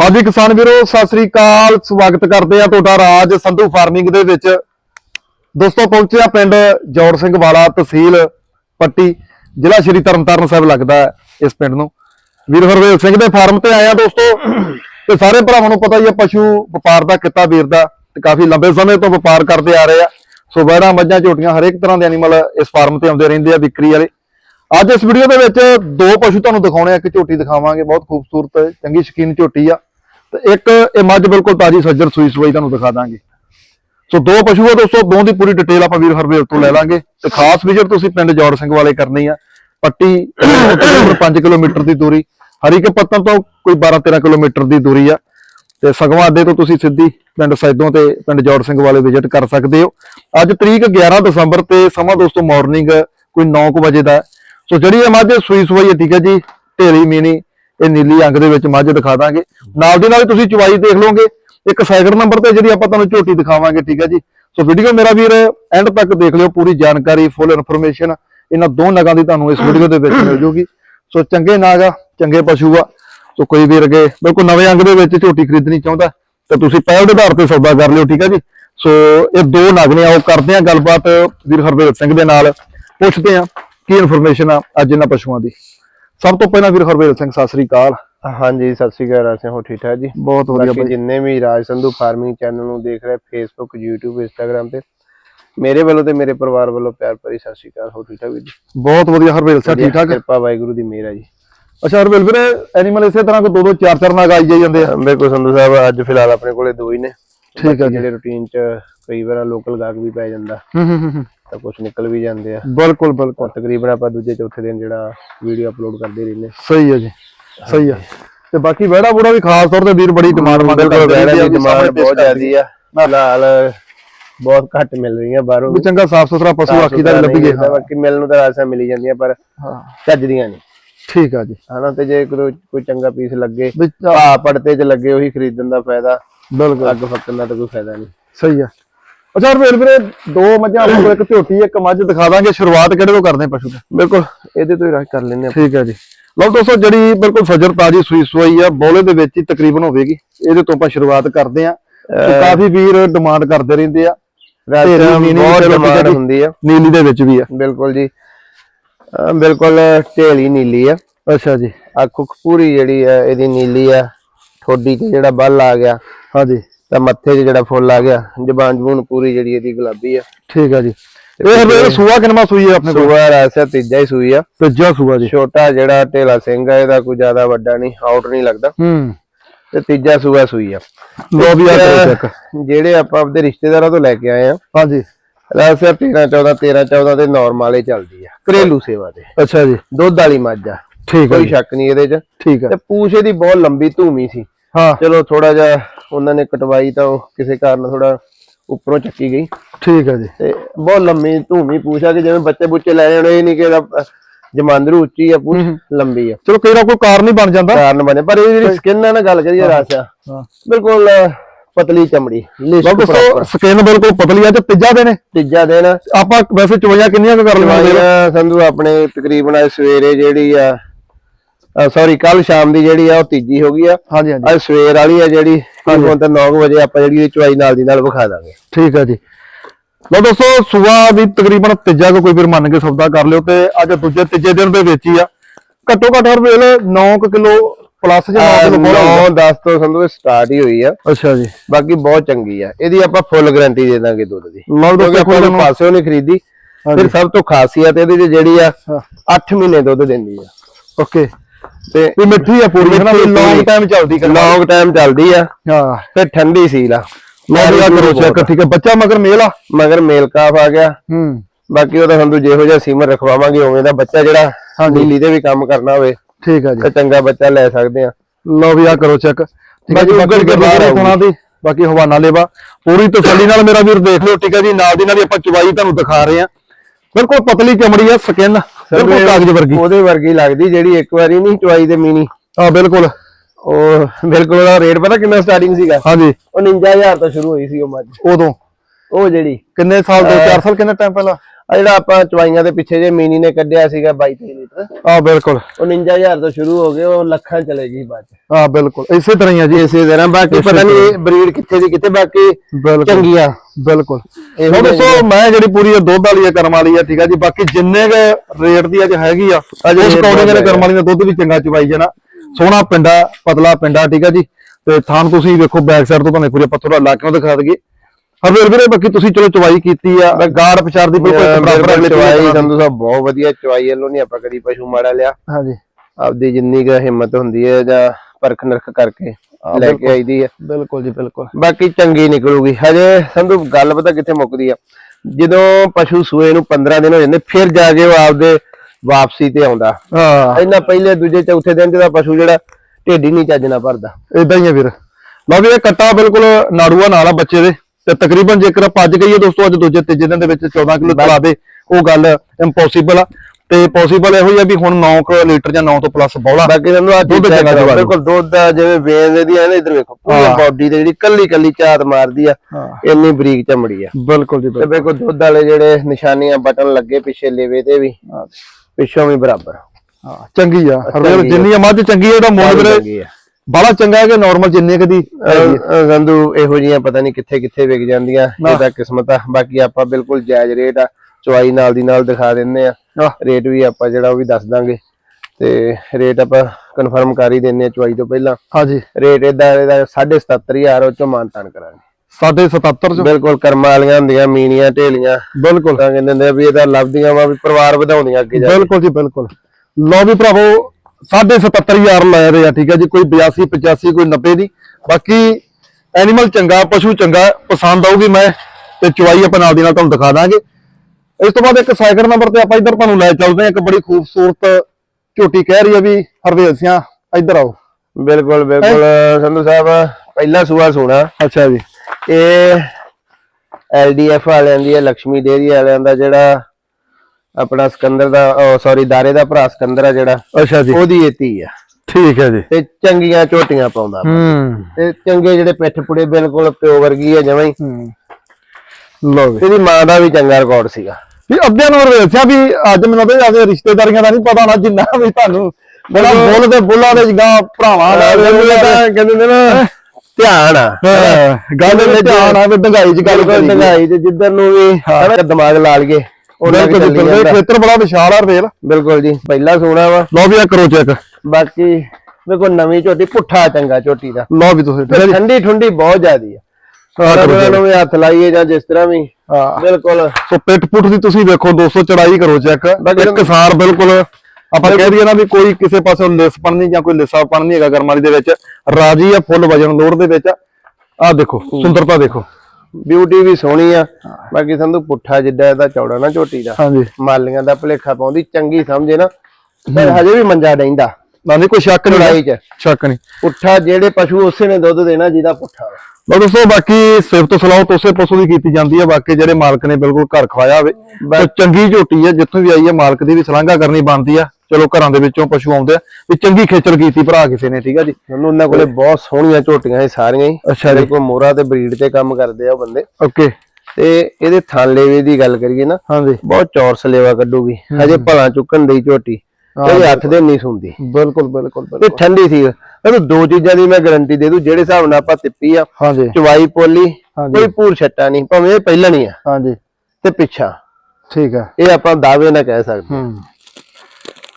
ਹਾਂਜੀ ਕਿਸਾਨ ਵੀਰੋ, ਸਤਿ ਸ੍ਰੀ ਅਕਾਲ। ਸਵਾਗਤ ਕਰਦੇ ਆ ਤੁਹਾਡਾ ਰਾਜ ਸੰਧੂ ਫਾਰਮਿੰਗ ਦੇ ਵਿੱਚ। ਦੋਸਤੋ ਪਹੁੰਚਿਆ ਪਿੰਡ ਜੌੜ ਸਿੰਘ ਵਾਲਾ ਤਹਿਸੀਲ ਪੱਟੀ, ਜ਼ਿਲ੍ਹਾ ਸ਼੍ਰੀ ਤਰਨਤਾਰਨ ਸਾਹਿਬ ਲੱਗਦਾ ਹੈ ਇਸ ਪਿੰਡ ਨੂੰ। ਵੀਰ ਹਰਵੇਲ ਸਿੰਘ ਦੇ ਫਾਰਮ ਤੇ ਆਇਆ ਦੋਸਤੋ। ਤੇ ਸਾਰੇ ਭਰਾਵਾਂ ਨੂੰ ਪਤਾ ਹੀ ਆ ਪਸ਼ੂ ਵਪਾਰ ਦਾ ਕਿੱਤਾ ਵੀਰ ਦਾ ਤੇ ਕਾਫੀ ਲੰਬੇ ਸਮੇਂ ਤੋਂ ਵਪਾਰ ਕਰਦੇ ਆ ਰਹੇ ਆ। ਸੋ ਬੈੜਾ ਮੱਝਾਂ, ਝੋਟੀਆਂ ਹਰੇਕ ਤਰ੍ਹਾਂ ਦੇ ਐਨੀਮਲ ਇਸ ਫਾਰਮ ਤੇ ਆਉਂਦੇ ਰਹਿੰਦੇ ਆ ਵਿਕਰੀ ਵਾਲੇ। ਅੱਜ ਇਸ ਵੀਡੀਓ ਦੇ ਵਿੱਚ ਦੋ ਪਸ਼ੂ ਤੁਹਾਨੂੰ ਦਿਖਾਉਣੇ ਆ। ਇੱਕ ਝੋਟੀ ਦਿਖਾਵਾਂਗੇ, ਬਹੁਤ ਖੂਬਸੂਰਤ, ਚੰਗੀ ਸ਼ਕੀਨ ਝੋਟੀ ਆ। ਤੇ ਇੱਕ ਇਹ ਮੱਝ ਬਿਲਕੁਲ ਤਾਜੀ ਸੱਜਰ ਸੂਈ ਸੂਈ ਤੁਹਾਨੂੰ ਦਿਖਾ ਦਾਂਗੇ। ਸੋ ਦੋ ਪਸ਼ੂ ਆ ਦੋਸਤੋ ਦੋ ਦੀ ਪੂਰੀ ਡਿਟੇਲ ਆਪਾਂ ਵੀਰ ਹਰਵੇਲ ਤੋਂ ਲੈ ਲਾਂਗੇ। ਤੇ ਖਾਸ ਵਿਜ਼ਿਟ ਤੁਸੀਂ ਪਿੰਡ ਜੋੜ ਸਿੰਘ ਵਾਲੇ ਕਰਨੀ ਆ। ਪੱਟੀ ਤਕਰੀਬਨ 5 ਕਿਲੋਮੀਟਰ ਦੀ ਦੂਰੀ। ਹਰੀਕ ਪੱਤਨ ਤੋਂ ਕੋਈ 12-13 ਕਿਲੋਮੀਟਰ ਦੀ ਦੂਰੀ ਆ। ਤੇ ਸਗਵਾਂ ਅੱਡੇ ਤੋਂ ਤੁਸੀਂ ਸਿੱਧੀ ਪਿੰਡ ਸੈਦੋਂ ਤੇ ਪਿੰਡ ਜੋੜ ਸਿੰਘ ਵਾਲੇ ਵਿਜ਼ਿਟ ਕਰ ਸਕਦੇ ਹੋ। ਅੱਜ ਤਰੀਕ 11 ਦਸੰਬਰ ਤੇ ਸਮਾਂ ਦੋਸਤੋ ਮਾਰਨਿੰਗ ਕੋਈ 9:00 ਵਜੇ ਦਾ। ਸੋ ਜਿਹੜੀ ਇਹ ਮੱਝ ਸੂਈ ਸੂਈ ਹੈ, ਠੀਕ ਹੈ ਜੀ ਢੇਰੀ ਮੀਨੀ ਇਹ ਨੀਲੀ ਅੰਗ ਦੇ ਵਿੱਚ ਮੱਝ ਦਿਖਾ ਦਾਂਗੇ। ਨਾਲ ਦੀ ਨਾਲ ਤੁਸੀਂ ਚਵਾਈ ਦੇਖ ਲਓਗੇ। ਇੱਕ ਸੈਕਿੰਡ ਨੰਬਰ ਤੇ ਜਿਹੜੀ ਆਪਾਂ ਤੁਹਾਨੂੰ ਝੋਟੀ ਦਿਖਾਵਾਂਗੇ, ਠੀਕ ਹੈ ਜੀ। ਸੋ ਵੀਡੀਓ ਮੇਰਾ ਵੀਰ ਐਂਡ ਤੱਕ ਦੇਖ ਲਿਓ ਪੂਰੀ ਜਾਣਕਾਰੀ ਫੁੱਲ ਇਨਫੋਰਮੇਸ਼ਨ ਇਹਨਾਂ ਦੋ ਨਗਾਂ ਦੀ ਤੁਹਾਨੂੰ ਇਸ ਵੀਡੀਓ ਦੇ ਵਿੱਚ ਮਿਲ ਜੂਗੀ। ਸੋ ਚੰਗੇ ਨਾਗ ਆ, ਚੰਗੇ ਪਸ਼ੂ ਆ। ਸੋ ਕੋਈ ਵੀਰ ਅਗੇ ਬਿਲਕੁਲ ਨਵੇਂ ਅੰਗ ਦੇ ਵਿੱਚ ਝੋਟੀ ਖਰੀਦਣੀ ਚਾਹੁੰਦਾ, ਤਾਂ ਤੁਸੀਂ ਪਹਿਲ ਦੇ ਆਧਾਰ ਤੇ ਸੌਦਾ ਕਰ ਲਿਓ, ਠੀਕ ਹੈ ਜੀ। ਸੋ ਇਹ ਦੋ ਨਗ ਨੇ, ਆਓ ਕਰਦੇ ਆ ਗੱਲਬਾਤ। ਵੀਰ ਹਰਵੇਲ ਸਿੰਘ ਦੇ ਨਾਲ ਪੁੱਛਦੇ ਆ ਕੀ ਇਨਫੋਰਮੇਸ਼ਨ ਆ ਅੱਜ ਇਹਨਾਂ ਪਸ਼ੂਆਂ ਦੀ। ਸਭ ਤੋਂ ਪਹਿਲਾਂ ਵੀਰ ਹਰਵੇਲ ਸਿੰਘ ਸਤਿ ਸ੍ਰੀ ਅਕਾਲ। ਹਾਂਜੀ ਸਤਿ ਸ਼੍ਰੀ ਅਕਾਲ ਰਾਜ ਹੋ ਠੀਕ ਠਾਕ ਜੀ? ਬਹੁਤ ਵਧੀਆ ਬਾਈ। ਜਿੰਨੇ ਵੀ ਰਾਜ ਸੰਧੂ ਫਾਰਮਿੰਗ ਚੈਨਲ ਨੂੰ ਦੇਖ ਰਹੇ ਫੇਸਬੁੱਕ YouTube Instagram ਤੇ ਮੇਰੇ ਵੱਲੋਂ ਤੇ ਮੇਰੇ ਪਰਿਵਾਰ ਵੱਲੋਂ ਪਿਆਰ ਭਰੀ ਸਤਿ ਸ਼੍ਰੀ ਅਕਾਲ ਹੋ ਠੀਕ ਠਾਕ ਵੀਰ ਜੀ? ਬਹੁਤ ਵਧੀਆ ਹਰਵੇਲ ਸਿੰਘ ਠੀਕ ਠਾਕ? ਕਿਰਪਾ ਵਾਹਿਗੁਰੂ ਦੀ ਮਿਹਰ ਹੈ ਜੀ। ਅੱਛਾ ਹਰਵੇਲ ਵੀਰੇ ਐਨੀਮਲ ਇਸੇ ਤਰ੍ਹਾਂ ਕੋ ਦੋ ਦੋ ਚਾਰ ਚਾਰ ਨਗ ਆਈ ਜਾਈ ਜਾਂਦੇ ਆ। ਬਿਲਕੁਲ ਸੰਧੂ ਸਾਹਿਬ ਅੱਜ ਫਿਲਹਾਲ ਆਪਣੇ ਕੋਲੇ ਦੋ ਹੀ ਨੇ। ਠੀਕ ਹੈ ਜਿਹੜੇ ਰੂਟੀਨ ਚ ਕਈ ਵਾਰ ਲੋਕਲ ਗਾਹਕ ਵੀ ਪੈ ਜਾਂਦਾ। ਤਾਂ ਕੁਝ ਨਿਕਲ ਵੀ ਜਾਂਦੇ ਆ। ਬਿਲਕੁਲ ਬਿਲਕੁਲ। ਤਕਰੀਬਨ ਆਪਾਂ ਦੂਜੇ ਚੌਥੇ ਦਿਨ ਜਿਹੜਾ ਵੀਡੀਓ ਅਪਲੋਡ ਕਰਦੇ ਰਹਿੰਦੇ ਸਹੀ ਹੈ ਜੀ ਸਹੀ ਹੈ ਤੇ ਬਾਕੀ ਵਿਹੜਾ ਬੂੜਾ ਵੀ ਖਾਸ ਤੌਰ ਤੇ ਵੀਰ ਬੜੀ ਡਿਮਾਂਡ ਮੰਗਦਾ ਆ, ਦੀ ਡਿਮਾਂਡ ਬਹੁਤ ਜ਼ਿਆਦੀ ਆ। ਫਿਲਹਾਲ ਬਹੁਤ ਘੱਟ ਮਿਲ ਰਹੀਆਂ ਬਾਹਰੋਂ। ਵੀ ਚੰਗਾ ਸਾਫ਼ ਸੁਥਰਾ ਪਸ਼ੂ ਆਖੀ ਦਾ ਲੱਭੀਏ। ਨਹੀਂ ਬਾਕੀ ਮਿਲਣ ਨੂੰ ਤਾਂ ਰਾਸਾਂ ਮਿਲੀ ਜਾਂਦੀਆਂ ਪਰ ਚੱਜਦੀਆਂ ਨਹੀਂ। ਠੀਕ ਆ ਜੀ। ਹਨਾ ਤੇ ਜੇ ਕੋਈ ਚੰਗਾ ਪੀਸ ਲੱਗੇ ਭਾ ਪੜਤੇ ਚ ਲੱਗੇ ਉਹੀ ਖਰੀਦਣ ਦਾ ਫਾਇਦਾ। ਬਿਲਕੁਲ। ਅੱਗ ਫੱਕਣ ਦਾ ਤਾਂ ਕੋਈ ਫਾਇਦਾ ਨਹੀਂ। ਸਹੀ ਆ। ਅੱਛਾ ਹਰਵੇਲ ਵੀਰੇ ਦੋ ਮੱਝਾਂ ਆਪਣੇ ਕੋਲ ਇੱਕ ਝੋਟੀ ਇੱਕ ਮੱਝ ਦਿਖਾ ਦਾਂਗੇ ਸ਼ੁਰੂਆਤ ਕਿਹੜੇ ਤੋਂ ਕਰਦੇ ਆ ਪਸ਼ੂ ਦੀ? ਬਿਲਕੁਲ ਇਹਦੇ ਤੋਂ ਹੀ ਕਰ ਲੈਂਦੇ ਠੀਕ ਹੈ ਜੀ। ਲਓ ਦੋਸਤੋ ਜਿਹੜੀ ਬਿਲਕੁਲ ਸਜਰ ਤਾਜੀ ਸੂਈ ਸੂਈ ਆ ਬੋਲੇ ਦੇ ਵਿੱਚ ਹੀ ਤਕਰੀਬਨ ਹੋਵੇਗੀ। ਇਹਦੇ ਤੋਂ ਆਪਾਂ ਸ਼ੁਰੂਆਤ ਕਰਦੇ ਆ ਕਾਫੀ ਵੀਰ ਡਿਮਾਂਡ ਕਰਦੇ ਰਹਿੰਦੇ ਆ। ਬਹੁਤ ਡਿਮਾਂਡ। ਹੁੰਦੀ ਆ। ਨੀਲੀ ਦੇ ਵਿੱਚ ਵੀ ਆ। ਬਿਲਕੁਲ ਜੀ। ਬਿਲਕੁਲ ਢੇਲੀ ਨੀਲੀ ਆ। ਅੱਛਾ ਜੀ। ਅੱਖ ਪੂਰੀ ਜਿਹੜੀ ਆ ਇਹਦੀ ਨੀਲੀ ਆ। ਠੋਡੀ ਤੇ ਜਿਹੜਾ ਬੱਲ ਆ ਗਿਆ। ਹਾਂਜੀ। ਤਾਂ ਮੱਥੇ 'ਚ ਜਿਹੜਾ ਫੁੱਲ ਆ ਗਿਆ ਜ਼ਬਾਨ ਜਬੂਨ ਪੂਰੀ ਜਿਹੜੀ ਇਹਦੀ ਗੁਲਾਬੀ ਆ। ਠੀਕ ਆ ਜੀ। ਇਹ ਹਰਵੇਲ ਸੂਆ ਕਿੰਨਾ ਸੂਈ ਹੈ ਆਪਣੇ ਕੋਲ? ਸੂਆ ਰਾਸਾ ਤੀਜਾ ਹੀ ਸੂਈ ਆ। ਤੀਜਾ ਸੂਆ ਜੀ। ਛੋਟਾ ਜਿਹੜਾ ਢੇਲਾ ਸਿੰਘ ਆ ਇਹਦਾ ਕੋਈ ਜ਼ਿਆਦਾ ਵੱਡਾ ਨਹੀਂ ਆਊਟ ਨਹੀਂ ਲੱਗਦਾ। ਹੂੰ। ਤੇ ਤੀਜਾ ਸੂਆ ਸੂਈ ਆ। ਲੋ ਵੀ ਆ ਚੈੱਕ ਜਿਹੜੇ ਆਪਾਂ ਆਪਦੇ ਰਿਸ਼ਤੇਦਾਰਾਂ ਤੋਂ ਲੈ ਕੇ ਆਏ ਆ ਹਾਂਜੀ। ਰਾਸਿਆ 13 14 13 14 ਤੇ ਨਾਰਮਲ ਹੀ ਚੱਲਦੀ ਆ ਘਰੇਲੂ ਸੇਵਾ ਤੇ ਅੱਛਾ ਜੀ। ਦੁੱਧ ਵਾਲੀ ਮੱਝ ਆ। ਠੀਕ ਕੋਈ ਸ਼ੱਕ ਨਹੀਂ ਇਹਦੇ 'ਚ। ਠੀਕ ਹੈ ਤੇ ਪੂਛ ਇਹਦੀ ਬਹੁਤ ਲੰਬੀ ਧੂਮੀ ਸੀ। ਹਾਂ। ਚਲੋ ਥੋੜਾ ਜਿਹਾ ਉਹਨਾਂ ਨੇ ਕਟਵਾਈ ਤਾਂ ਉਹ ਕਿਸੇ ਕਾਰਨ ਥੋੜਾ ਉੱਪਰੋਂ ਚੱਕੀ ਗਈ। ਠੀਕ ਹੈ ਜੀ। ਤੇ ਬਹੁਤ ਲੰਮੀ ਧੂਮੀ ਪੂਛ ਕਿ ਜਿਵੇਂ ਬੱਚੇ ਬੁੱਚੇ ਲੈ ਜਾਣ ਇਹ ਨਹੀਂ ਕਿ ਇਹਦਾ ਜਮਾਂਦਰੂ ਉੱਚੀ ਆ ਪੂਛ ਲੰਬੀ ਆ। ਚਲੋ ਕਈ ਵਾਰ ਕੋਈ ਕਾਰਨ ਹੀ ਬਣ ਜਾਂਦਾ। ਕਾਰਨ ਬਣੇ ਪਰ ਇਹ ਜਿਹੜੀ ਸਕਿਨ ਆ ਨਾ ਗੱਲ ਕਰੀਏ ਰਾਸਿਆ ਹਾਂ। ਬਿਲਕੁਲ ਪਤਲੀ ਚਮੜੀ ਦੋਸਤੋ ਸਕਿਨ ਬਿਲਕੁਲ ਪਤਲੀ ਆ ਤੇ ਤੀਜਾ ਦਿਨ? ਹੈ। ਤੀਜਾ ਦਿਨ। ਆਪਾਂ ਵੈਸੇ ਚੁਵਾਈਆਂ ਕਿੰਨੀਆਂ ਕਰ ਲਵਾਂਗੇ ਸੰਧੂ ਆਪਣੇ ਤਕਰੀਬਨ ਸਵੇਰੇ ਜਿਹੜੀ ਆ ਸੌਰੀ ਕੱਲ ਸ਼ਾਮ ਦੀ ਜਿਹੜੀ ਆ ਉਹ ਤੀਜੀ ਹੋ ਗਈ ਆ। ਹਾਂਜੀ ਹਾਂਜੀ। ਅੱਜ ਸਵੇਰ ਵਾਲੀ ਆ ਜਿਹੜੀ ਹੁਣ ਤਾਂ 9 ਵਜੇ ਆਪਾਂ ਜਿਹੜੀ ਚੁਆਈ ਨਾਲ ਦੀ ਨਾਲ ਵਿਖਾ ਦਾਂਗੇ। ਠੀਕ ਹੈ ਜੀ। ਲਓ ਦੋਸਤੋ ਸੂਆ ਵੀ ਤਕਰੀਬਨ ਤੀਜਾ ਕੋਈ ਵੀਰ ਮੰਨ ਕੇ ਸੌਦਾ ਕਰ ਲਿਓ ਤੇ ਅੱਜ ਦੂਜੇ ਤੀਜੇ ਦਿਨ ਦੇ ਵਿੱਚ ਹੀ ਆ। ਘੱਟੋ ਘੱਟ ਹਰ ਵੇਲੇ 9 ਕਿਲੋ ਪਲੱਸ ਜਾਂ 9 ਕਿਲੋ 9 10 ਤੋਂ ਸੰਧੂ ਸਟਾਰਟ ਹੀ ਹੋਈ ਆ। ਅੱਛਾ ਜੀ। ਬਾਕੀ ਬਹੁਤ ਚੰਗੀ ਆ। ਇਹਦੀ ਆਪਾਂ ਫੁੱਲ ਗਾਰੰਟੀ ਦੇ ਦਾਂਗੇ ਦੁੱਧ ਦੀ। ਕਿਉਂਕਿ ਦੋਸਤੋ ਨੂੰ ਪਾਸਿਓਂ ਨਹੀਂ ਖਰੀਦੀ। ਫਿਰ ਸਭ ਤੋਂ ਖਾਸੀਅਤ ਇਹਦੀ ਜਿਹੜੀ ਆ ਹਾਂ। 8 ਮਹੀਨੇ ਦੁੱਧ ਦਿੰਦੀ ਆ। ਓਕੇ। ਤੇ ਵੀ ਮਿੱਠੀ ਆ ਪੂਰੀ ਹੈ ਨਾ ਮਿੱਠੀ। ਲੌਂਗ। ਟਾਈਮ ਚੱਲਦੀ ਕਰ ਲੌਂਗ ਟਾਈਮ ਚੱਲਦੀ ਆ। ਹਾਂ। ਤੇ ਠੰਡੀ ਸੀਲ ਆ। ਲਓ ਵੀ ਆ ਕਰੋ ਚੈੱਕ ਠੀਕ ਹੈ ਬੱਚਾ ਮਗਰ ਮੇਲ ਆ? ਮਗਰ ਮੇਲ ਕਾਫ ਆ ਗਿਆ। ਹੂੰ। ਬਾਕੀ ਉਹਦਾ ਸੰਧੂ ਜਿਹੋ ਜਿਹਾ ਸੀਮਰ ਰਖਵਾਵਾਂਗੇ ਉਵੇਂ ਦਾ ਬੱਚਾ ਜਿਹੜਾ ਨੀਲੀ ਦੇ ਵੀ ਕੰਮ ਕਰਨਾ ਹੋਵੇ ਠੀਕ ਆ ਜੀ। ਤੇ ਚੰਗਾ ਬੱਚਾ ਲੈ ਸਕਦੇ ਆ। ਲਓ ਵੀ ਆ ਕਰੋ ਚੈੱਕ ਬਾਕੀ ਉੱਗਲ ਕੇ ਬਾਹਰ। ਸੁਣਾ ਦੀ। ਬਾਕੀ ਹਵਾਨਾ ਲੇਵਾ। ਪੂਰੀ ਤਸੱਲੀ ਨਾਲ ਮੇਰਾ ਵੀਰ ਦੇਖ ਲਿਓ ਠੀਕ ਹੈ ਜੀ। ਨਾਲ ਦੀ ਨਾਲ ਹੀ ਆਪਾਂ ਚੁਵਾਈ ਤੁਹਾਨੂੰ ਦਿਖਾ ਰਹੇ ਆ। ਬਿਲਕੁਲ ਪਤਲੀ ਚਮੜੀ ਆ ਸਕਿਨ ਬਿਲਕੁਲ ਕਾਗਜ਼ ਵਰਗੀ। ਉਹਦੇ ਵਰਗੀ ਲੱਗਦੀ ਜਿਹੜੀ ਇੱਕ ਵਾਰੀ ਨਹੀਂ ਚੁਆਈ ਦੇ ਮੀਨੀ। ਆ ਬਿਲਕੁਲ। ਉਹ ਬਿਲਕੁਲ ਉਹਦਾ ਰੇਟ ਪਤਾ ਕਿੰਨਾ ਸਟਾਰਟਿੰਗ ਸੀਗਾ? ਹਾਂਜੀ। ਉਹ 59000 ਤੋਂ ਸ਼ੁਰੂ ਹੋਈ ਸੀ ਉਹ ਮੱਝ। ਉਦੋਂ। ਉਹ ਜਿਹੜੀ। ਕਿੰਨੇ ਸਾਲ ਦੋ ਚਾਰ ਸਾਲ ਕਿੰਨੇ ਟਾਈਮ ਪਹਿਲਾਂ? ਆ ਜਿਹੜਾ ਆਪਾਂ ਚਵਾਈਆਂ ਦੇ ਪਿੱਛੇ ਜੇ ਮੀਨੀ ਨੇ ਕੱਢਿਆ ਸੀਗਾ 22 23 ਲੀਟਰ। ਆ ਬਿਲਕੁਲ। ਉਹ 59000 ਤੋਂ ਸ਼ੁਰੂ ਹੋ ਗਏ ਉਹ ਲੱਖਾਂ ਚਲੇ ਗਈ ਬਾਅਦ ਚ। ਆ ਬਿਲਕੁਲ। ਇਸੇ ਤਰ੍ਹਾਂ ਹੀ ਆ ਜੀ। ਇਸੇ ਤਰ੍ਹਾਂ ਬਾਕੀ ਪਤਾ ਨਹੀਂ ਇਹ ਬਰੀਡ ਕਿੱਥੇ ਦੀ ਕਿੱਥੇ ਬਾਕੀ ਚੰਗੀਆਂ। ਬਿਲਕੁਲ। ਹੁਣ ਦੱਸੋ ਮੈਂ ਜਿਹੜੀ ਪੂਰੀ ਦੁੱਧ ਵਾਲੀ ਆ ਕਰਮ ਵਾਲੀ ਆ ਠੀਕ ਆ ਜੀ। ਬਾਕੀ ਜਿੰਨੇ ਕੁ ਰੇਟ ਦੀ ਅੱਜ ਹੈਗੀ ਆ ਅਜੇ ਉਸ ਅਕੋਰਡਿੰਗ ਨੇ ਕਰਮ ਵਾਲੀ ਦਾ ਦੁੱਧ ਵੀ ਚੰਗਾ ਚੁਵਾਈ ਜਾਣਾ। ਸੋਹਣਾ ਪਿੰਡਾ ਪਤਲਾ ਪਿੰਡਾ ਠੀਕ ਆ ਜੀ। ਤੇ ਥਾਂ ਤੁਸੀਂ ਵੇਖੋ ਬੈਕ ਸਾਈਡ ਤੋਂ ਤੁਹਾਨੂੰ ਪੂਰੇ ਪੱਥਰ ਲਾ ਕੇ ਉਹ ਦਿਖਾ ਦਈਏ। ਹਰਵੇਰ ਵੀਰੇ ਬਾਕੀ ਤੁਸੀਂ ਚਲੋ ਚਵਾਈ ਕੀਤੀ ਆ। ਗਾੜ ਵਿਚਾਰ ਦੀ ਬਿਲਕੁਲ ਬਰਾਬਰ ਅਗਲੇ ਚਵਾਈ ਸੰਧੂ ਸਾਹਿਬ ਬਹੁਤ ਵਧੀਆ ਚਵਾਈ ਵੱਲੋਂ ਨਹੀਂ ਆਪਾਂ ਕਦੀ ਪਸ਼ੂ ਮਾੜਾ ਲਿਆ। ਹਾਂਜੀ। ਆਪਦੀ ਜਿੰਨੀ ਕੁ ਹਿੰਮਤ ਹੁੰਦੀ ਹੈ ਜਾਂ ਪਰਖ ਨਰਖ ਕਰਕੇ ਲੈ ਕੇ ਆਈਦੀ ਹੈ। ਬਿਲਕੁਲ ਜੀ ਬਿਲਕੁਲ। ਬਾਕੀ ਚੰਗੀ ਨਿਕਲੂਗੀ। ਹਜੇ ਸੰਧੂ ਗੱਲ ਪਤਾ ਕਿੱਥੇ ਮੁੱਕਦੀ ਆ? ਜਦੋਂ ਪਸ਼ੂ ਸੂਏ ਨੂੰ 15 ਦਿਨ ਹੋ ਜਾਂਦੇ ਫਿਰ ਜਾ ਕੇ ਉਹ ਆਪਦੇ ਵਾਪਸੀ ਤੇ ਆਉਂਦਾ। ਹਾਂ। ਇਹਨਾਂ ਪਹਿਲੇ ਦੂਜੇ ਚੌਥੇ ਦਿਨ ਜਿਹਦਾ ਪਸ਼ੂ ਜਿਹੜਾ ਢੇਡੀ ਨਹੀਂ ਚੱਜਣਾ ਭਰਦਾ। ਇਦਾਂ ਹੀ ਆ ਵੀਰ। ਲਓ ਵੀ ਇਹ ਕੱਟਾ ਬਿਲਕੁਲ ਨਾੜੂਆ ਨਾਲ ਆ ਬੱਚੇ ਦੇ। ਤੇ ਤਕਰੀਬਨ ਜੇਕਰ ਭੱਜ ਗਈ ਹੈ ਦੋਸਤੋ ਅੱਜ ਦੂਜੇ ਤੀਜੇ ਦਿਨ ਦੇ ਵਿੱਚ 14 ਕਿਲੋ ਚਲਾ ਦੇ ਉਹ ਗੱਲ ਇੰਪੋਸੀਬਲ ਆ। ਤੇ ਪੋਸੀਬਲ ਇਹੋ ਹੀ ਆ ਵੀ ਹੁਣ 9 ਲੀਟਰ ਜਾਂ 9 ਤੋਂ ਪਲੱਸ ਬੌਲਾ। ਬਾਕੀ ਆ ਦੁੱਧ ਚੰਗਾ ਦਵਾ ਦਿਓ। ਬਿਲਕੁਲ ਦੁੱਧ ਆ ਜਿਵੇਂ ਵੇਚ ਦੀ ਆ ਨਾ ਇਧਰ ਵੇਖੋ ਪੂਰੀ ਹਾਂ। ਬਾਡੀ ਤੇ ਜਿਹੜੀ ਕੱਲੀ ਕੱਲੀ ਚਾਤ ਮਾਰਦੀ ਆ ਹਾਂ। ਇੰਨੀ ਬਰੀਕ ਚਮੜੀ ਆ। ਬਿਲਕੁਲ ਜੀ ਤੇ ਵੇਖੋ ਦੁੱਧ ਵਾਲੇ ਜਿਹੜੇ ਨਿਸ਼ਾਨੀਆਂ ਬਟਨ ਲੱਗੇ ਪਿੱਛੇ ਲੇਵੇ ਤੇ ਵੀ ਹਾਂ, ਪਿੱਛੋਂ ਵੀ ਬਰਾਬਰ। ਹਾਂ ਚੰਗੀ ਆ। ਹਰਵੇਲ ਚੰਗੀ ਆ। ਜਿੰਨੀ ਆ ਮੱਝ ਚੰਗੀ ਆ ਇਹਦਾ ਮੁੱਲ ਵੀਰੇ ਚੰਗੀ ਆ। ਬੜਾ ਚੰਗਾ ਹੈ ਕਿ ਨਾਰਮਲ ਜਿੰਨੇ ਕਦੀ ਗੰਦੂ ਇਹੋ ਜੀਆਂ ਪਤਾ ਨਹੀਂ ਕਿੱਥੇ ਕਿੱਥੇ ਵਿਕ ਜਾਂਦੀਆਂ ਇਹ ਤਾਂ ਕਿਸਮਤ ਆ। ਬਾਕੀ ਆਪਾਂ ਬਿਲਕੁਲ ਜਾਇਜ਼ ਰੇਟ ਆ ਚੁਆਈ ਨਾਲ ਦੀ ਨਾਲ ਦਿਖਾ ਦਿੰਨੇ ਆ। ਰੇਟ ਵੀ ਆਪਾਂ ਜਿਹੜਾ ਉਹ ਵੀ ਦੱਸ ਦਾਂਗੇ। ਤੇ ਰੇਟ ਆਪਾਂ ਕਨਫਰਮ ਕਰ ਹੀ ਦਿੰਨੇ ਆ ਚੁਆਈ ਤੋਂ ਪਹਿਲਾਂ। ਹਾਂਜੀ। ਰੇਟ ਇਹਦਾ ਇਹਦਾ 77500 ਉਹ ਚੋਂ ਮਾਨਤਾਨ ਕਰਾਂਗੇ। ਸਾਡੇ 77 ਚ? ਬਿਲਕੁਲ ਕਰਮਾਂ ਵਾਲੀਆਂ ਹੁੰਦੀਆਂ ਮੀਣੀਆਂ ਢੇਲੀਆਂ। ਬਿਲਕੁਲ। ਤਾਂ ਕਹਿੰਦੇ ਹੁੰਦੇ ਆ ਵੀ ਇਹਦਾ ਲੱਭਦੀਆਂ ਵਾ ਵੀ ਪਰਿਵਾਰ ਵਧਾਉਂਦੀਆਂ ਅੱਗੇ ਜਾ ਬਿਲਕੁਲ ਜੀ ਬਿਲਕੁਲ। ਲਓ ਵੀ ਭਰਾਵੋ 77000 ਲੈ ਰਹੇ ਆ ਠੀਕ ਹੈ ਜੀ ਕੋਈ 82 85 ਕੋਈ 90 ਦੀ। ਬਾਕੀ ਐਨੀਮਲ ਚੰਗਾ ਪਸ਼ੂ ਚੰਗਾ ਪਸੰਦ ਆਊਗੀ ਮੈਂ ਤੇ ਚੁਆਈ ਆਪਾਂ ਨਾਲ ਦੀ ਨਾਲ ਤੁਹਾਨੂੰ ਦਿਖਾ ਦਾਂਗੇ। ਇਸ ਤੋਂ ਬਾਅਦ ਇੱਕ ਸੈਕਿੰਡ ਨੰਬਰ ਤੇ ਆਪਾਂ ਇੱਧਰ ਤੁਹਾਨੂੰ ਲੈ ਚੱਲਦੇ ਹਾਂ ਇੱਕ ਬੜੀ ਖੂਬਸੂਰਤ ਝੋਟੀ ਕਹਿ ਰਹੀ ਆ ਵੀ ਹਰਵੇਲ ਸਿਆਂ ਇੱਧਰ ਆਓ। ਬਿਲਕੁਲ ਬਿਲਕੁਲ ਸੰਧੂ ਸਾਹਿਬ ਪਹਿਲਾ ਸੂਆ ਸੋਣਾ ਅੱਛਾ ਜੀ। ਇਹ ਐਲਡੀਐਫ ਵਾਲਿਆਂ ਦੀ ਹੈ ਲక్ష్ਮੀ ਡੇਰੀ ਵਾਲਿਆਂ ਦਾ ਜਿਹੜਾ ਆਪਣਾ ਸਿਕੰਦਰ ਦਾ ਸੌਰੀ ਦਾਰੇ ਦਾ ਭਰਾ ਸਿਕੰਦਰ ਆ ਜਿਹੜਾ। ਅੱਛਾ ਜੀ। ਉਹਦੀ ਇਹ ਧੀ ਆ। ਠੀਕ ਹੈ ਜੀ। ਤੇ ਚੰਗੀਆਂ ਝੋਟੀਆਂ ਪਾਉਂਦਾ ਹੂੰ। ਤੇ ਚੰਗੇ ਜਿਹੜੇ ਪਿੱਠ ਪੁੜੇ ਬਿਲਕੁਲ ਪਿਓ ਵਰਗੀ ਆ ਜਮਾਂ ਹੀ। ਲਓ ਵੀ ਇਹਦੀ ਮਾਂ ਦਾ ਵੀ ਚੰਗਾ ਰਿਕਾਰਡ ਸੀਗਾ। ਵੀ ਅੱਧਿਆਂ ਨੂੰ ਸਿਆਂ ਵੀ ਅੱਜ ਮੈਨੂੰ ਤਾਂ ਆਦੇ ਰਿਸ਼ਤੇਦਾਰੀਆਂ ਦਾ ਨਹੀਂ ਪਤਾ ਹੋਣਾ ਜਿੰਨਾ ਵੀ ਤੁਹਾਨੂੰ ਬੜਾ ਬੁੱਲ ਤੇ ਬੁੱਲਾਂ ਦੇ ਜਿਹਾ ਭਰਾਵਾਂ ਦਾ ਕਹਿੰਦੇ ਨੇ ਨਾ ਧਿਆਨ ਆ। ਗੱਲ ਦੇ ਧਿਆਨ ਆ ਵੀ ਡੰਗਾਈ ਚ ਗੱਲ ਕਰੀ ਡੰਗਾਈ ਤੇ ਜਿੱਧਰ ਨੂੰ ਵੀ ਦਿਮਾਗ ਲਾ ਲਈਏ। ਉਹਨਾਂ ਵੀ ਬਿਲਕੁਲ ਚੱਲੀ ਬਿਲਕੁਲ ਜਾਂਦਾ। ਖੇਤਰ ਬੜਾ ਵਿਸ਼ਾਲ ਆ ਰਵੇਲ ਬਿਲਕੁਲ ਜੀ ਪਹਿਲਾ ਸੋਣਾ ਵਾ। ਲਓ ਵੀ ਆ ਕਰੋ ਚੈੱਕ ਬਾਕੀ ਵੇਖੋ ਨਵੀਂ ਝੋਟੀ ਪੁੱਠਾ ਚੰਗਾ ਝੋਟੀ ਦਾ। ਲਓ ਵੀ ਤੁਸੀਂ ਠੀਕ ਹੈ ਜੀ। ਠੰਡੀ ਠੰਡੀ ਬਹੁਤ ਜ਼ਿਆਦੀ ਆ। ਉਹਨਾਂ। ਨੂੰ ਵੀ ਹੱਥ ਲਾਈਏ ਜਾਂ ਜਿਸ ਤਰ੍ਹਾਂ ਵੀ। ਹਾਂ। ਬਿਲਕੁਲ। ਸੋ ਪਿੱਠ ਪੁੱਠ ਦੀ ਤੁਸੀਂ ਵੇਖੋ 200 ਚੜਾਈ ਕਰੋ ਚੈੱਕ ਇੱਕ ਸਾਰ ਬਿਲਕੁਲ ਆਪਾਂ ਕਹਿ ਦਈਏ ਨਾ ਵੀ ਕੋਈ ਕਿਸੇ ਪਾਸੋਂ ਲਿਸਪਣ ਨਹੀਂ ਜਾਂ ਕੋਈ ਲਿਸਾਪਣ ਨਹੀਂ ਹੈਗਾ ਗਰਮਾਲੀ ਦੇ ਵਿੱਚ। ਰਾਜੀ ਆ ਫੁੱਲ ਵਜਨ ਲੋੜ ਦੇ ਵਿੱਚ। ਆਹ ਦੇਖੋ ਸੁੰਦਰਤਾ ਦੇਖੋ। ਬਿਊਟੀ ਵੀ ਸੋਹਣੀ ਆ। ਬਾਕੀ ਸੰਧੂ ਪੁੱਠਾ ਜਿੱਡਾ ਇਹਦਾ ਚੌੜਾ ਨਾ ਝੋਟੀ ਦਾ। ਹਾਂਜੀ। ਮਾਲੀਆਂ ਦਾ ਭਲੇਖਾ ਪਾਉਂਦੀ ਚੰਗੀ ਸਮਝੇ ਨਾ। ਤੇ ਹਜੇ ਵੀ ਮੰਜਾ ਡੈਂਦਾ। ਨਾ ਨਹੀਂ ਕੋਈ ਸ਼ੱਕ ਲੜਾਈ ਨਹੀਂ ਚ। ਸ਼ੱਕ ਨਹੀਂ। ਪੁੱਠਾ ਜਿਹੜੇ ਪਸ਼ੂ ਉਸੇ ਨੇ ਦੁੱਧ ਦੇਣਾ ਜਿਹਦਾ ਪੁੱਠਾ। ਲਓ ਦੋਸਤੋ ਬਾਕੀ ਸਿਫਤ ਸਲਾਹ ਤੋਸੇ ਪਸ਼ੂ ਦੀ ਕੀਤੀ ਜਾਂਦੀ ਹੈ ਬਾਕੀ ਜਿਹੜੇ ਮਾਲਕ ਨੇ ਬਿਲਕੁਲ ਘਰ ਖਵਾਇਆ ਹੋਵੇ ਚੰਗੀ ਝੋਟੀ ਹੈ ਜਿੱਥੋਂ ਵੀ ਆਈ ਹੈ ਮਾਲਕ ਦੀ ਵੀ ਸ਼ਲਾਘਾ ਕਰਨੀ ਬਣਦੀ ਆ। ਚਲੋ ਘਰਾਂ ਦੇ ਵਿੱਚੋਂ ਪਸ਼ੂ ਆਉਂਦੇ ਆ ਵੀ ਚੰਗੀ ਖੇਚਲ ਕੀਤੀ ਭਰਾ ਕਿਸੇ ਨੇ ਠੀਕ ਆ ਜੀ? ਉਹਨੂੰ ਉਹਨਾਂ ਕੋਲੇ ਬਹੁਤ ਸੋਹਣੀਆਂ ਝੋਟੀਆਂ ਇਹ ਸਾਰੀਆਂ ਹੀ। ਅੱਛਾ ਜੀ। ਕੋਈ ਮੋਰਾ ਤੇ ਬਰੀਡ ਤੇ ਕੰਮ ਕਰਦੇ ਆ ਉਹ ਬੰਦੇ। ਓਕੇ। ਤੇ ਇਹਦੇ ਥਾਂਲੇਵੇ ਦੀ ਗੱਲ ਕਰੀਏ ਨਾ ਹਾਂਜੀ। ਬਹੁਤ ਚੌਰਸ ਲੇਵਾ ਕੱਢੂਗੀ। ਹਜੇ ਭਲਾ ਚੁੱਕਣ ਦੀ ਝੋਟੀ। ਇਹਦੇ ਹੱਥ ਦੇ ਨਹੀਂ ਸੁੰਦੀ। ਬਿਲਕੁਲ ਬਿਲਕੁਲ ਇਹ ਬਿਲਕੁਲ ਠੰਡੀ ਸੀ। ਇਹਨੂੰ ਦੋ ਚੀਜ਼ਾਂ ਦੀ ਮੈਂ ਗਾਰੰਟੀ ਦੇ ਦੂੰ ਜਿਹੜੇ ਹਿਸਾਬ ਨਾਲ ਆਪਾਂ ਤਿੱਪੀ ਆ ਹਾਂਜੀ। ਚਵਾਈ ਪੋਲੀ। ਕੋਈ ਪੂਰ ਛੱਟਾ ਨਹੀਂ ਭਾਵੇਂ ਇਹ ਪਹਿਲਾਂ ਨਹੀਂ ਆ। ਹਾਂਜੀ। ਤੇ ਪਿੱਛਾ। ਠੀਕ ਆ। ਇਹ ਆਪਾਂ ਦਾਅਵੇ ਨਾਲ ਕਹਿ ਸਕਦੇ ਹੂੰ।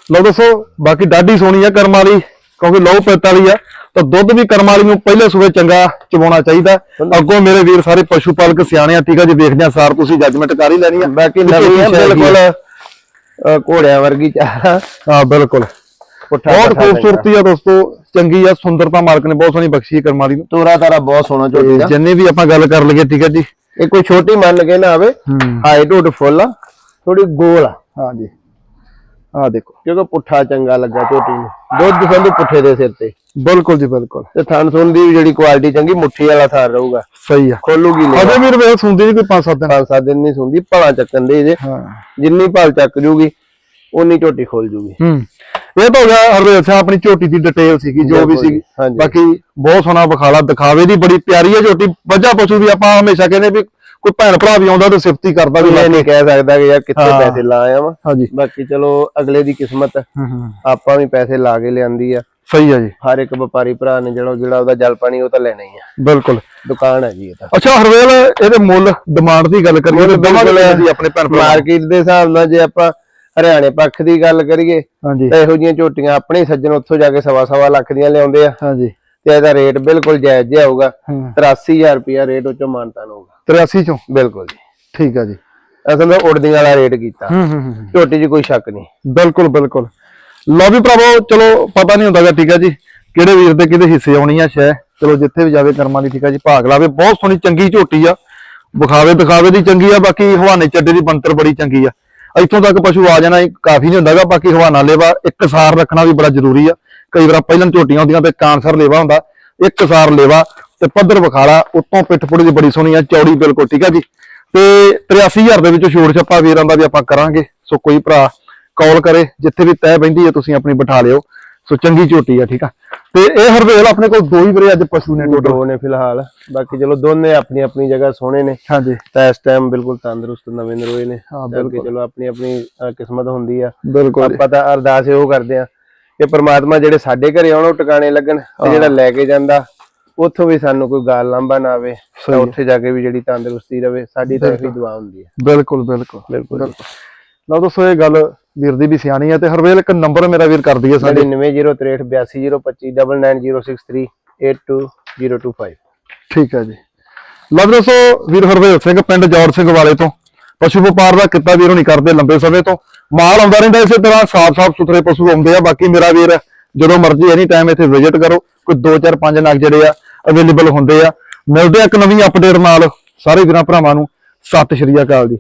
ਲਓ ਦੱਸੋ ਬਾਕੀ ਡਾਢੀ ਸੋਹਣੀ ਆ ਕਰਮ ਵਾਲੀ ਕਿਉਂਕਿ ਲੋ ਪਿੱਤ ਵਾਲੀ ਆ ਤਾਂ ਦੁੱਧ ਵੀ ਕਰਮ ਵਾਲੀ ਨੂੰ ਪਹਿਲੇ ਸੂਏ ਚੰਗਾ ਚਵਾਉਣਾ ਚਾਹੀਦਾ। ਅੱਗੋਂ ਮੇਰੇ ਵੀਰ ਸਾਰੇ ਪਸ਼ੂ ਪਾਲਕ ਸਿਆਣੇ ਆ ਠੀਕ ਆ ਜੀ ਵੇਖਦੇ ਆ ਸਾਰ ਤੁਸੀਂ ਜੱਜਮੈਂਟ ਕਰ ਹੀ ਲੈਣੀ ਆ। ਬਾਕੀ ਨਵੀਂ ਆ ਬਿਲਕੁਲ। ਘੋੜਿਆਂ ਵਰਗੀ ਚਾਹ। ਹਾਂ ਬਿਲਕੁਲ। ਬਹੁਤ ਖੂਬਸੂਰਤੀ ਆ ਦੋਸਤੋ ਚੰਗੀ ਆ ਸੁੰਦਰਤਾ ਮਾਲਕ ਨੇ ਬਹੁਤ ਸੋਹਣੀ ਬਖਸ਼ੀ ਕਰਮ ਵਾਲੀ ਨੂੰ। ਤੋਰਾ ਤਾਰਾ ਬਹੁਤ ਸੋਹਣਾ ਝੋਟੀ ਦਾ। ਜਿੰਨੇ ਵੀ ਆਪਾਂ ਗੱਲ ਕਰ ਲਈਏ ਠੀਕ ਹੈ ਜੀ। ਇਹ ਕੋਈ ਛੋਟੀ ਮੰਨ ਕੇ ਨਾ ਆਵੇ ਹਾਈਟ ਹੁੱਡ ਫੁੱਲ ਆ ਥੋੜੀ ਗੋਲ ਆ। ਹਾਂਜੀ ਆ ਦੇਖੋ। ਕਿਉਂਕਿ ਪੁੱਠਾ ਚੰਗਾ ਲੱਗਾ ਝੋਟੀ ਨੂੰ। ਦੁੱਧ ਸੰਧੂ ਪੁੱਠੇ ਦੇ ਸਿਰ ਤੇ। ਬਿਲਕੁਲ ਜੀ ਬਿਲਕੁਲ। ਤੇ ਥਣ ਸੁਣ ਦੀ ਵੀ ਜਿਹੜੀ ਕੁਆਲਿਟੀ ਚੰਗੀ ਮੁੱਠੀ ਵਾਲਾ ਥਾਰ ਰਹੂਗਾ। ਸਹੀ ਆ। ਖੋਲੂਗੀ ਲੈ ਅਜੇ ਵੀਰ ਵੇਖ ਸੁਣਦੀ ਨਹੀਂ ਕੋਈ 5-7 ਦਿਨ। ਪੰਜ ਸੱਤ ਦਿਨ ਨਹੀਂ ਸੁਣਦੀ ਭਲਾ ਚੱਕਣ ਦੇ ਹਾਂ। ਜਿੰਨੀ ਭਲ ਚੱਕ ਜੂਗੀ ਉਨੀ ਝੋਟੀ ਖੋਲ ਜੂਗੀ। ਹੂੰ। ਇਹ ਤਾਂ ਹੋ ਗਿਆ ਹਰਵੇਲ ਸਿੰਘ ਆਪਣੀ ਝੋਟੀ ਦੀ ਡਿਟੇਲ ਸੀਗੀ ਜੋ ਵੀ ਸੀਗੀ। ਬਾਕੀ ਬਹੁਤ ਸੋਹਣਾ ਵਿਖਾਲਾ ਦਿਖਾਵੇ ਦੀ ਬੜੀ ਪਿਆਰੀ ਹੈ ਝੋਟੀ। ਵੱਜਾ ਪਸ਼ੂ ਵੀ ਆਪਾਂ ਹਮੇਸ਼ਾ ਕਹਿੰਦੇ ਵੀ ਕੋਈ ਭੈਣ ਭਰਾ ਵੀ ਆਉਂਦਾ ਤੇ ਸਿਫਤੀ ਕਰਦਾ ਵੀ ਇਹ ਨਹੀਂ ਕਹਿ ਸਕਦਾ ਕਿ ਯਾਰ ਕਿੱਥੇ ਹਾਂ। ਪੈਸੇ ਲਾ ਆਇਆ ਵਾਂ। ਹਾਂਜੀ। ਬਾਕੀ ਚਲੋ ਅਗਲੇ ਦੀ ਕਿਸਮਤ ਹੂੰ ਹੂੰ। ਆਪਾਂ ਵੀ ਪੈਸੇ ਲਾ ਕੇ ਲਿਆਂਦੀ ਆ। ਸਹੀ ਆ ਜੀ। ਹਰ ਇੱਕ ਵਪਾਰੀ ਭਰਾ ਨੇ ਜਿਹੜਾ ਜਿਹੜਾ ਉਹਦਾ ਜਲ ਪਾਣੀ ਉਹ ਤਾਂ ਲੈਣਾ ਹੀ ਆ। ਬਿਲਕੁਲ। ਦੁਕਾਨ ਹੈ ਜੀ ਇਹ ਤਾਂ। ਅੱਛਾ ਹਰਵੇਲ ਇਹਦੇ ਮੁੱਲ ਡਿਮਾਂਡ ਦੀ ਗੱਲ ਕਰੀਏ ਤੇ ਦਵਾਂਗੇ ਜੀ। ਆਪਣੇ ਭੈਣ ਭਰਾ ਮਾਰਕੀਟ ਦੇ ਹਿਸਾਬ ਨਾਲ ਜੇ ਆਪਾਂ ਹਰਿਆਣੇ ਪੱਖ ਦੀ ਗੱਲ ਕਰੀਏ ਹਾਂਜੀ। ਤਾਂ ਇਹੋ ਜਿਹੀਆਂ ਝੋਟੀਆਂ ਆਪਣੇ ਹੀ ਸੱਜਣ ਉੱਥੋਂ ਜਾ ਕੇ ਸਵਾ ਸਵਾ ਲੱਖ ਦੀਆਂ ਲਿਆਉਂਦੇ ਆ। ਹਾਂਜੀ। ਤੇ ਇਹਦਾ ਰੇਟ ਬਿਲਕੁਲ ਜਾਇਜ਼ ਜਿਹਾ ਹੋਊਗਾ। ਹੂੰ। 83000 ਰੁਪਿਆ ਰੇਟ ਉੱਚੋਂ ਮਾਨਤਾਨ ਹੋਊਗਾ। 83 ਚੋਂ? ਬਿਲਕੁਲ ਜੀ। ਠੀਕ ਆ ਜੀ। ਅਸਲ ਵਿੱਚ ਉੜਦੀਆਂ ਵਾਲਾ ਰੇਟ ਕੀਤਾ। ਹੂੰ ਹੂੰ ਹੂੰ। ਝੋਟੀ 'ਚ ਕੋਈ ਸ਼ੱਕ ਨਹੀਂ। ਬਿਲਕੁਲ ਬਿਲਕੁਲ। ਲਓ ਵੀ ਭਰਾਵੋ ਚਲੋ ਪਤਾ ਨਹੀਂ ਹੁੰਦਾਗਾ ਠੀਕ ਆ ਜੀ ਕਿਹੜੇ ਵੀਰ ਦੇ ਕਿਹਦੇ ਹਿੱਸੇ ਆਉਣੀ ਆ ਸ਼ੈ ਚਲੋ ਜਿੱਥੇ ਵੀ ਜਾਵੇ ਕਰਮਾਂ ਦੀ ਠੀਕ ਆ ਜੀ ਭਾਗ ਲਾਵੇ। ਬਹੁਤ ਸੋਹਣੀ ਚੰਗੀ ਝੋਟੀ ਆ। ਵਿਖਾਵੇ ਦਿਖਾਵੇ ਦੀ ਚੰਗੀ ਆ ਬਾਕੀ ਹਵਾਨੇ ਚੱਡੇ ਦੀ ਬੰਤਰ ਬੜੀ ਚੰਗੀ ਆ। ਇੱਥੋਂ ਤੱਕ ਪਸ਼ੂ ਆ ਜਾਣਾ ਇਹ ਕਾਫੀ ਨਹੀਂ ਹੁੰਦਾਗਾ ਬਾਕੀ ਹਵਾਨਾ ਲੇਵਾ ਇੱਕ ਸਾਰ ਰੱਖਣਾ ਵੀ ਬੜਾ ਜ਼ਰੂਰੀ ਆ। ਕਈ ਵਾਰ ਪਹਿਲਾਂ ਝੋਟੀਆਂ ਹੁੰਦੀਆਂ ਤੇ ਕਾਂਸਰ ਲੇਵਾ ਹੁੰਦਾ ਇੱਕ ਸਾਰ ਲੇਵਾ ਤੇ ਪੱਧਰ ਵਿਖਾਲਾ ਉੱਤੋਂ ਪਿੱਠ ਪੁੜੀ ਦੀ ਬੜੀ ਸੋਹਣੀ ਆ ਚੌੜੀ ਬਿਲਕੁਲ ਠੀਕ ਆ ਜੀ? ਤੇ 83000 ਦੇ ਵਿੱਚੋਂ ਛੋੜ ਛੱਪਾ ਵੀਰਾਂ ਦਾ ਵੀ ਆਪਾਂ ਕਰਾਂਗੇ ਸੋ ਕੋਈ ਭਰਾ ਕਾਲ ਕਰੇ ਜਿੱਥੇ ਵੀ ਤੈ ਬੈਂਦੀ ਹੈ ਤੁਸੀਂ ਆਪਣੀ ਬਿਠਾ ਲਿਓ ਸੋ ਚੰਗੀ ਝੋਟੀ ਆ ਠੀਕ ਆ? ਤੇ ਇਹ ਹਰਵੇਲ ਆਪਣੇ ਕੋਲ ਦੋ ਹੀ ਵੀਰੇ ਅੱਜ ਪਸ਼ੂ ਨੇ ਟੋਟਲ ਦੋ ਨੇ ਫਿਲਹਾਲ ਬਾਕੀ ਚਲੋ ਦੋਨੇ ਆਪਣੀ ਆਪਣੀ ਜਗ੍ਹਾ ਸੋਹਣੇ ਨੇ। ਹਾਂਜੀ। ਤਾਂ ਇਸ ਟਾਈਮ ਬਿਲਕੁਲ ਤੰਦਰੁਸਤ ਨਵੇਂ ਨਰੋਏ ਨੇ। ਹਾਂ, ਅੱਗੇ ਚਲੋ ਆਪਣੀ ਆਪਣੀ ਕਿਸਮਤ ਹੁੰਦੀ ਆ। ਬਿਲਕੁਲ। ਆਪਾਂ ਤਾਂ ਅਰਦਾਸ ਇਹੋ ਕਰਦੇ ਆ ਕਿ ਪ੍ਰਮਾਤਮਾ ਜਿਹੜੇ ਸਾਡੇ ਘਰੇ ਆਉਣ ਉਹ ਟਿਕਾਣੇ ਲੱਗਣ ਤੇ ਜਿਹੜਾ ਲੈ ਕੇ ਜਾਂਦਾ ਉੱਥੋਂ ਵੀ ਸਾਨੂੰ ਕੋਈ ਗਾਲ ਲਾਂਭਾ ਨਾ ਆਵੇ ਤਾਂ ਉੱਥੇ ਜਾ ਕੇ ਵੀ ਜਿਹੜੀ ਤੰਦਰੁਸਤੀ ਰਵੇ ਸਾਡੀ ਤਾਂ ਇਹੀ ਦੁਆ ਹੁੰਦੀ ਹੈ। ਬਿਲਕੁਲ ਬਿਲਕੁਲ ਬਿਲਕੁਲ ਲਓ ਦੋਸਤੋ ਇਹ ਗੱਲ ਵੀਰ ਦੀ ਵੀ ਸਿਆਣੀ ਹੈ ਤੇ ਹਰਵੇਲ ਇੱਕ ਨੰਬਰ ਮੇਰਾ ਵੀਰ ਕਰ ਦਈਏ ਸਾਡੇ। 9903825025 ਠੀਕ ਹੈ ਜੀ। ਲਓ ਦੋਸਤੋ ਵੀਰ ਹਰਵੇਲ ਸਿੰਘ ਪਿੰਡ ਜੌੜ ਸਿੰਘ ਵਾਲੇ ਤੋਂ। ਪਸ਼ੂ ਵਪਾਰ ਦਾ ਕਿੱਤਾ ਵੀਰੋਂ ਨਹੀਂ ਕਰਦੇ ਲੰਬੇ ਸਮੇਂ ਤੋਂ। ਮਾਲ ਆਉਂਦਾ ਰਹਿੰਦਾ ਇਸੇ ਤਰ੍ਹਾਂ, ਸਾਫ਼-ਸਾਫ਼ ਸੁਥਰੇ ਪਸ਼ੂ ਆਉਂਦੇ ਆ। ਬਾਕੀ ਮੇਰਾ ਵੀਰ, ਜਦੋਂ ਮਰਜ਼ੀ ਐਨੀ ਟਾਈਮ ਇੱਥੇ ਵਿਜ਼ਿਟ ਕਰੋ, ਕੋਈ 2 4 5 ਨਗ ਜਿਹੜੇ ਆ ਅਵੇਲੇਬਲ ਹੁੰਦੇ ਆ। ਮਿਲਦੇ ਆ ਇੱਕ ਨਵੀਂ ਅਪਡੇਟ ਨਾਲ। ਸਾਰੇ ਵੀਰਾਂ ਭਰਾਵਾਂ ਨੂੰ, ਸਤਿ ਸ਼੍ਰੀ ਅਕਾਲ ਜੀ।